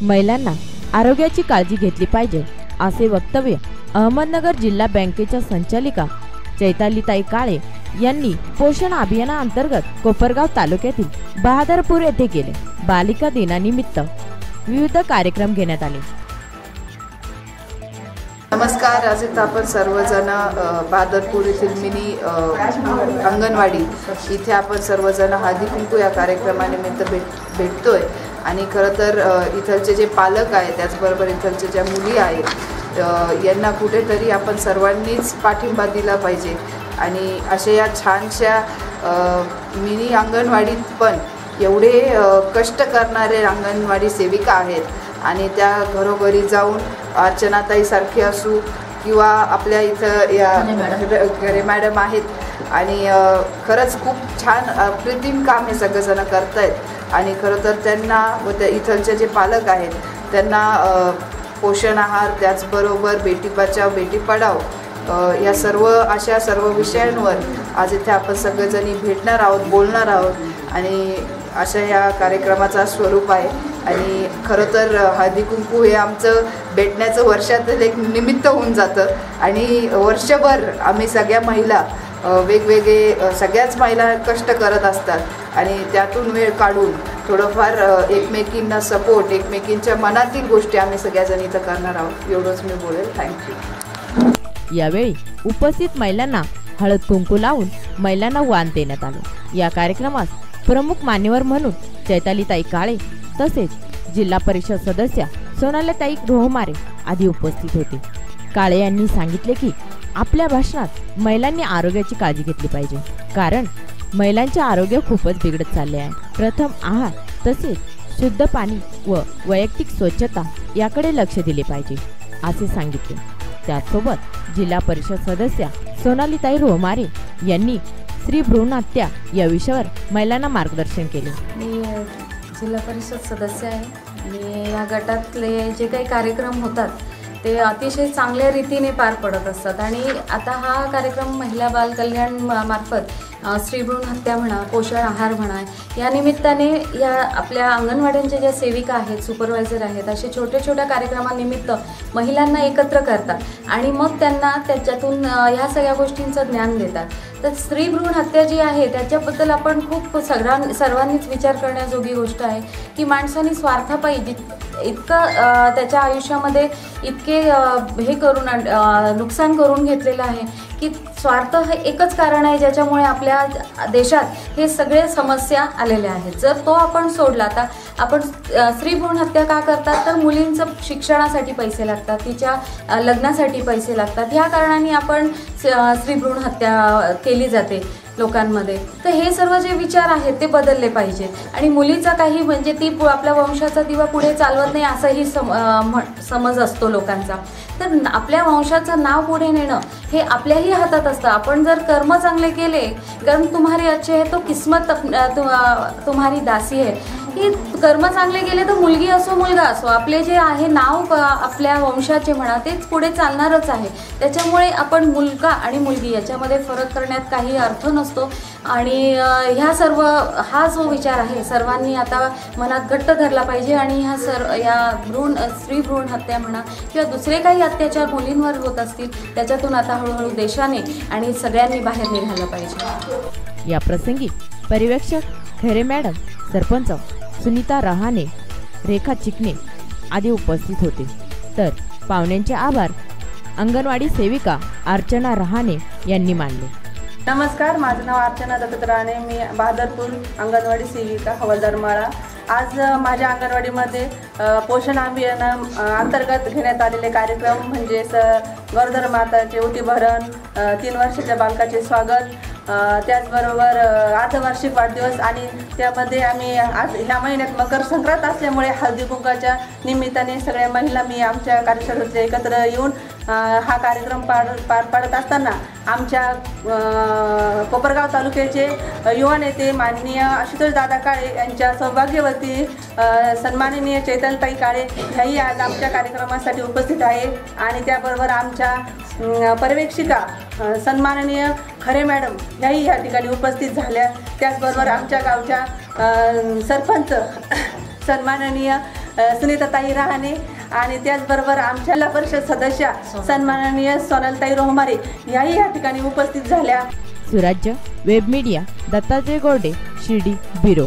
महिलांना आरोग्याची काळजी घेतली पाहिजे असे वक्तव्य अहमदनगर जिल्हा बँकेच्या संचालिका चैतालीताई काळे यांनी पोषण अभियानाअंतर्गत कोपरगाव तालुक्यातील बहादरपूर येथे केले. बालिका दिनानिमित्त विविध कार्यक्रम घेण्यात आले. नमस्कार. आज इथं आपण सर्वजण बादरपूर येथील मिनी अंगणवाडी इथे आपण सर्वजण हळदी कुंकू या कार्यक्रमानिमित्त भेट भेटतोय. आणि खरं तर इथलचे जे पालक आहेत त्याचबरोबर इथलच्या ज्या मुली आहेत यांना कुठेतरी आपण सर्वांनीच पाठिंबा दिला पाहिजे. आणि अशा या छानशा मिनी अंगणवाडीत पण एवढे कष्ट करणारे अंगणवाडी सेविका आहेत. आणि त्या घरोघरी जाऊन अर्चनाताईसारखे असू किंवा आपल्या इथं या मॅडम. आहेत. आणि खरंच खूप छान अप्रतिम काम हे सगळेजण करतायत. आणि खरं तर त्यांना व त्या इथलचे जे पालक आहेत त्यांना पोषण आहार त्याचबरोबर बेटी बचाव बेटी पढाव या सर्व अशा सर्व विषयांवर आज इथे आपण सगळेजणी भेटणार आहोत बोलणार आहोत. आणि अशा या कार्यक्रमाचा स्वरूप आहे. आणि खरं तर हळदी कुंकू हे आमचं भेटण्याचं वर्षातच एक निमित्त होऊन जातं. आणि वर्षभर आम्ही सगळ्या महिला वेगवेगळे सगळ्याच महिला कष्ट करत असतात. आणि त्यातून वेळ काढून थोडंफार एकमेकींना सपोर्ट एकमेकींच्या मनातील गोष्टी आम्ही सगळ्याजण इथं करणार आहोत. एवढंच मी बोलेल. थँक्यू यावेळी उपस्थित महिलांना हळद कुंकू लावून महिलांना वाण देण्यात आलं. या कार्यक्रमास प्रमुख मान्यवर म्हणून चैतालीताई काळे तसेच जिल्हा परिषद सदस्या सोनालीताई रोहमारे आदी उपस्थित होते. काळे यांनी सांगितले की आपल्या भाषणात महिलांनी आरोग्याची काळजी घेतली पाहिजे. कारण महिलांचे आरोग्य खूपच बिघडत चालले आहे. प्रथम आहार तसेच शुद्ध पाणी व वैयक्तिक स्वच्छता याकडे लक्ष दिले पाहिजे असे सांगितले. त्याचसोबत जिल्हा परिषद सदस्या सोनालीताई रोहमारे यांनी स्त्री भ्रूण हत्या या विषयावर महिलांना मार्गदर्शन केले. जिल्हा परिषद सदस्य आहे. आणि या गटातले जे काही कार्यक्रम होतात ते अतिशय चांगल्या रीतीने पार पडत असतात. आणि आता हा कार्यक्रम महिला बाल कल्याण मार्फत स्त्रीभ्रूण हत्या म्हणा पोषण आहार म्हणा या निमित्ताने या आपल्या अंगणवाड्यांच्या ज्या सेविका आहेत सुपरवायझर आहेत असे छोट्या छोट्या कार्यक्रमानिमित्त महिलांना एकत्र करतात आणि मग त्यांना त्याच्यातून ह्या सगळ्या गोष्टींचं ज्ञान देतात. तर स्त्रीभ्रूण हत्या जी आहे त्याच्याबद्दल आपण खूप सगळ्यां सर्वांनीच विचार करण्याजोगी गोष्ट आहे की माणसाने स्वार्थापायी जित इतकं त्याच्या आयुष्यामध्ये इतके हे करून नुकसान करून घेतलेलं आहे की स्वार्थ हे एकच कारण आहे ज्याच्यामुळे आपल्या देशात हे सगळे समस्या आलेल्या आहेत. जर तो आपण सोडला तर आपण स्त्री भ्रूण हत्या का करतात? तर मुलींचं शिक्षणासाठी पैसे लागतात तिच्या लग्नासाठी पैसे लागतात. ह्या कारणाने आपण स्त्री भ्रूण हत्या केली जाते. लोकांमध्ये. तर हे सर्व जे विचार आहेत ते बदलले पाहिजेत. आणि मुलीचा काही म्हणजे ती पु- आपल्या वंशाचा दिवा पुढे चालवत नाही असाही सम समज असतो लोकांचा. तर आपल्या वंशाचं नाव पुढे नेणं हे आपल्याही हातात असतं. आपण जर कर्म चांगले केले कर्म तुम्हारे अच्छे आहे तो किस्मत तुम्हारी दासी आहे की कर्म चांगले गेले तर मुलगी असो मुलगा असो. आपले जे आहे नाव आपल्या वंशाचे म्हणा तेच पुढे चालणारच आहे. त्याच्यामुळे आपण मुलगा आणि मुलगी याच्यामध्ये फरक करण्यात काही अर्थ नसतो. आणि ह्या सर्व हा जो विचार आहे सर्वांनी आता मनात घट्ट धरला पाहिजे आणि ह्या सर या भ्रूण स्त्री भ्रूण हत्या म्हणा किंवा दुसरे काही अत्याचार मुलींवर होत असतील त्याच्यातून आता हळूहळू देशाने आणि सगळ्यांनी बाहेर निघालं पाहिजे. या प्रसंगी पर्यवेक्षक खरे मॅडम सरपंच सुनीता रहाणे रेखा चिकणे आदी उपस्थित होते. तर पाहुण्यांचे आभार. अंगणवाडी सेविका अर्चना रहाणे यांनी मानले. नमस्कार माझं नाव अर्चना दत्त राणे मी बहादरपूर अंगणवाडी सेविका हवालदारमाळा आज माझ्या अंगणवाडीमध्ये पोषण अभियान अंतर्गत घेण्यात आलेले कार्यक्रम म्हणजेच गरोदर माताचे उतीभरण तीन वर्षाच्या बालकाचे स्वागत त्याचबरोबर अ, अर्धवार्षिक वाढदिवस आणि त्यामध्ये आम्ही आज ह्या महिन्यात मकर संक्रांत असल्यामुळे हळदी कुंकाच्या निमित्ताने सगळ्या महिला मी आमच्या कार्यशाळेतले एकत्र येऊन हा कार्यक्रम पार पार पाडत असताना आमच्या कोपरगाव तालुक्याचे युवा नेते माननीय आशुतोष दादा काळे यांच्या सौभाग्यवती सन्माननीय चैतनताई काळे ह्याही आज आमच्या कार्यक्रमासाठी उपस्थित आहे. आणि त्याबरोबर आमच्या पर्यवेक्षिका सन्माननीय खरे मॅडम ह्याही या ठिकाणी उपस्थित झाल्या. त्याचबरोबर आमच्या गावच्या सरपंच सन्माननीय सुनीताताई रहाणे आणि त्याचबरोबर आमच्या जिल्हा परिषद सदस्या सन्माननीय सोनलताई रोहमारे याही या ठिकाणी उपस्थित झाल्या. Surajya web media Dattajay Gorde Shirdi bureau